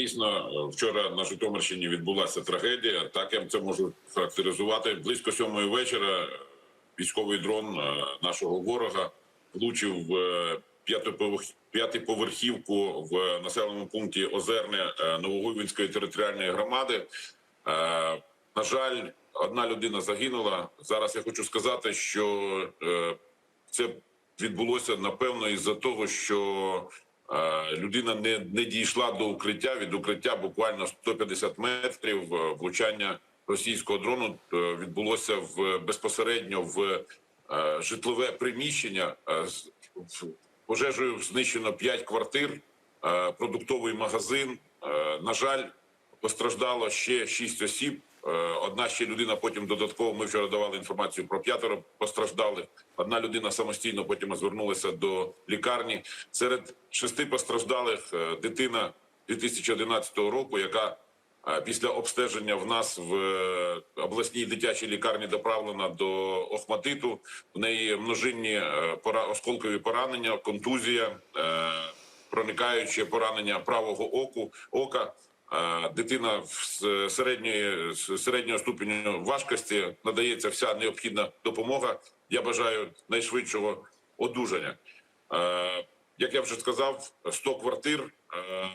дійсно вчора на Житомирщині відбулася трагедія. Так я це можу характеризувати. Близько сьомої вечора військовий дрон е, нашого ворога влучив е, п'ятиповерхівку в населеному пункті Озерне е, Новогуйвинської територіальної громади. Е, На жаль, одна людина загинула. Зараз я хочу сказати, що е, це відбулося напевно із-за того, що е, людина не, не дійшла до укриття. Від укриття буквально 150 метрів е, влучання російського дрону е, відбулося в безпосередньо в е, житлове приміщення. Е, Пожежею знищено 5 квартир, е, продуктовий магазин. Е, На жаль, постраждало ще 6 осіб. Е, Одна ще людина потім додатково. Ми вчора давали інформацію про п'ятеро постраждалих. Одна людина самостійно потім звернулася до лікарні. Серед шести постраждалих е, дитина 2011 року, яка е, після обстеження в нас в обласній дитячій лікарні доправлена до Охматиту. В неї множинні осколкові поранення, контузія, проникаюче поранення правого оку ока. Е, Дитина з середньої середнього ступеню важкості надається вся необхідна допомога. Я бажаю найшвидшого одужання. Е, Як я вже сказав, 100 квартир е, е,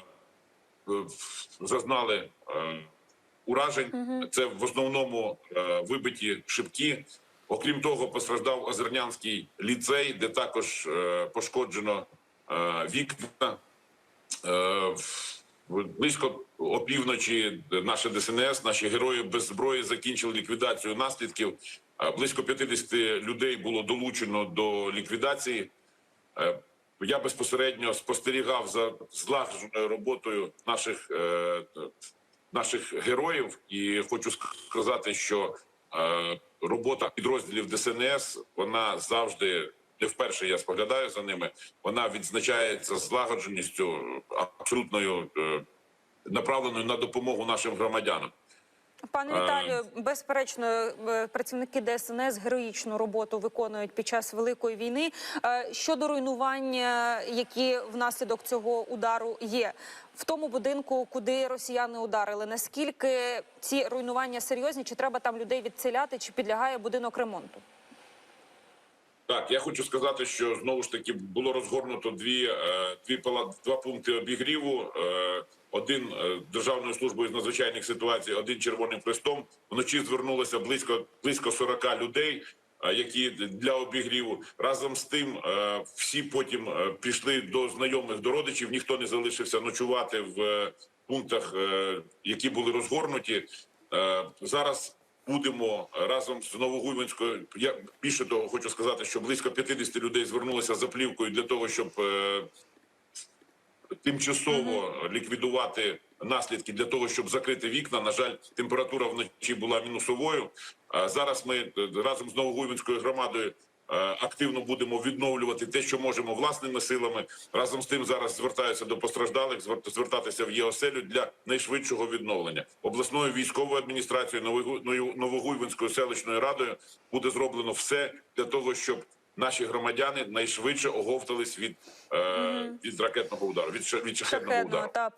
зазнали е, уражень. Це в основному е, вибиті шибки. Окрім того, постраждав Озернянський ліцей, де також е, пошкоджено е, вікна. Близько опівночі наше ДСНС, наші герої без зброї закінчили ліквідацію наслідків. Близько 50 людей було долучено до ліквідації. Е, Я безпосередньо спостерігав за злагодженою роботою наших, е, наших героїв, і хочу сказати, що е, робота підрозділів ДСНС вона завжди не вперше я споглядаю за ними. Вона відзначається злагодженістю абсолютною е, направленою на допомогу нашим громадянам. Пане Е, Віталію, безперечно, е, працівники ДСНС героїчну роботу виконують під час великої війни. Щодо руйнування, які внаслідок цього удару є в тому будинку, куди росіяни ударили, наскільки ці руйнування серйозні? Чи треба там людей відселяти, чи підлягає будинок ремонту? Так, я хочу сказати, що знову ж таки було розгорнуто дві, е, дві два пункти обігріву. Е, Один е, державною службою з надзвичайних ситуацій, один червоним хрестом. Вночі звернулося близько близько 40 людей, які для обігріву. Разом з тим, всі потім пішли до знайомих до родичів. Ніхто не залишився ночувати в пунктах, які були розгорнуті. Зараз будемо разом з Новогуйвинською. Я більше того хочу сказати, що близько 50 людей звернулися за плівкою для того, щоб е, тимчасово ліквідувати наслідки для того, щоб закрити вікна. На жаль, температура вночі була мінусовою. А зараз ми е, разом з Новогуйвинською громадою. Е, Активно будемо відновлювати те, що можемо власними силами. Разом з тим зараз звертаюся до постраждалих, звер- звертатися в ЄОСЕЛю для найшвидшого відновлення. Обласною військовою адміністрацією Новогуйвинською селищною радою буде зроблено все для того, щоб наші громадяни найшвидше оговтались від, е, від ракетного удару, від, від шахетного удару. та